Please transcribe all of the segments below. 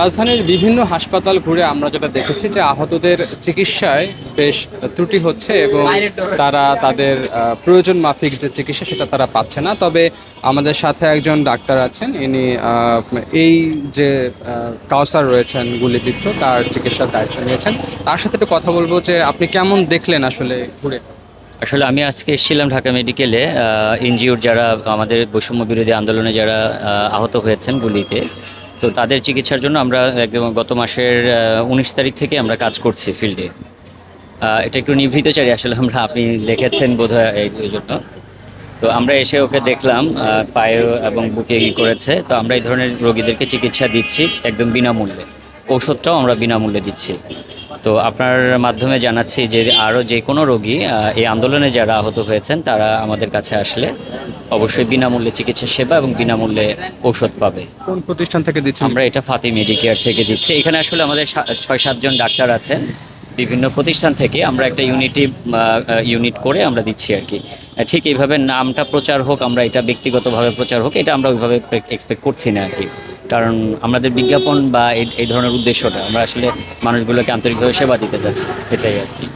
রাজধানীর বিভিন্ন হাসপাতাল ঘুরে আমরা যেটা দেখেছি যে আহতদের চিকিৎসায় বেশ ত্রুটি হচ্ছে এবং তারা তাদের প্রয়োজন মাফিক যে চিকিৎসা সেটা তারা পাচ্ছে না। তবে আমাদের সাথে একজন ডাক্তার আছেন, ইনি এই যে কাউসার রয়েছেন গুলিবিদ্ধ, তার চিকিৎসার দায়িত্ব নিয়েছেন। তার সাথে একটু কথা বলব যে আপনি কেমন দেখলেন আসলে ঘুরে? আসলে আমি আজকে এসেছিলাম ঢাকা মেডিকেলে এনজিওর যারা আমাদের বৈষম্য বিরোধী আন্দোলনে যারা আহত হয়েছেন গুলিতে। তো তাদের চিকিৎসার জন্য আমরা একদম গত মাসের উনিশ তারিখ থেকে আমরা কাজ করছি ফিল্ডে। এটা একটু নিভৃত চারি আসলে আমরা, আপনি লিখেছেন বোধ হয় এই জন্য। তো আমরা এসে ওকে দেখলাম পায়ে এবং বুকে ই করেছে। তো আমরা এই ধরনের রোগীদেরকে চিকিৎসা দিচ্ছি একদম বিনামূল্যে। ঔষধটাও আমরা বিনামূল্যে দিচ্ছি। তো আপনার মাধ্যমে জানাচ্ছি যে আরও যে কোনো রোগী এই আন্দোলনে যারা আহত হয়েছেন তারা আমাদের কাছে আসলে অবশ্যই বিনামূল্যে চিকিৎসা সেবা এবং বিনামূল্যে ঔষধ পাবে। কোন প্রতিষ্ঠান থেকে দিচ্ছি আমরা এটা ফাতি মেডিকেয়ার থেকে দিচ্ছি। এখানে আসলে আমাদের ছয় সাতজন ডাক্তার আছেন। বিভিন্ন প্রতিষ্ঠান থেকে আমরা একটা ইউনিটি ইউনিট করে আমরা দিচ্ছি আর কি। ঠিক এইভাবে নামটা প্রচার হোক আমরা এটা ব্যক্তিগতভাবে প্রচার হোক এটা আমরা ওইভাবে এক্সপেক্ট করছি না আর কি। কারণ আমাদের বিজ্ঞাপন বা এই ধরনের উদ্দেশ্যটা আমরা আসলে মানুষগুলোকে আন্তরিকভাবে সেবা দিতে চাচ্ছি এটাই আর কি।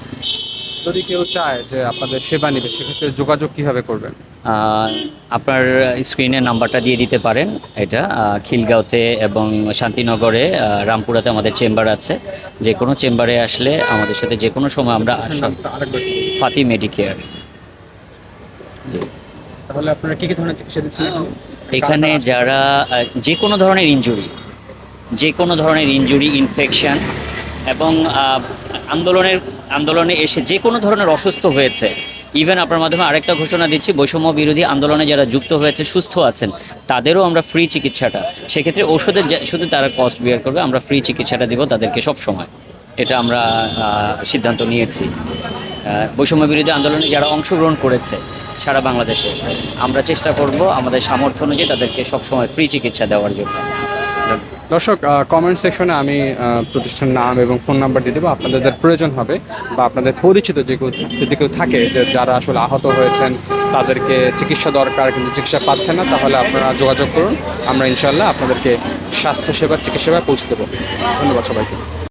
যদি কেউ চায় যে আপনাদের সেবা নিবে সেক্ষেত্রে যোগাযোগ কীভাবে করবেন? আপনার স্ক্রিনে নাম্বারটা দিয়ে দিতে পারেন এটা খিলগাঁওতে এবং শান্তিনগরে রামপুরাতে আমাদের চেম্বার আছে। যে কোনো চেম্বারে আসলে আমাদের সাথে যে কোনো সময় আমরা ফাতি মেডিকেয়ার তাহলে আপনারা কি কি ধরনের চিকিৎসা দিচ্ছেন এখানে? যারা যে কোনো ধরনের ইনজুরি যে কোনো ধরনের ইনজুরি ইনফেকশান এবং আন্দোলনের, আন্দোলনে এসে যে কোনো ধরনের অসুস্থ হয়েছে ইভেন আপনার মাধ্যমে আরেকটা ঘোষণা দিচ্ছি, বৈষম্য বিরোধী আন্দোলনে যারা যুক্ত হয়েছে, সুস্থ আছেন, তাদেরও আমরা ফ্রি চিকিৎসাটা, সেক্ষেত্রে ওষুধের শুধু তারা কস্ট বিয়ার করবে, আমরা ফ্রি চিকিৎসাটা দিব তাদেরকে সব সময় এটা আমরা সিদ্ধান্ত নিয়েছি বৈষম্য বিরোধী আন্দোলনে যারা অংশগ্রহণ করেছে সারা বাংলাদেশে, আমরা চেষ্টা করব আমাদের সামর্থ্য অনুযায়ী তাদেরকে সবসময় ফ্রি চিকিৎসা দেওয়ার জন্য। দর্শক কমেন্ট সেকশনে আমি প্রতিষ্ঠান নাম এবং ফোন নাম্বার দিয়ে দেবো। আপনাদের প্রয়োজন হবে বা আপনাদের পরিচিত যে কেউ, যদি কেউ থাকে যে যারা আসলে আহত হয়েছেন, তাদেরকে চিকিৎসা দরকার কিন্তু চিকিৎসা পাচ্ছেন না, তাহলে আপনারা যোগাযোগ করুন। আমরা ইনশাল্লাহ আপনাদেরকে স্বাস্থ্যসেবা, চিকিৎসা পৌঁছে দেবো। ধন্যবাদ সবাইকে।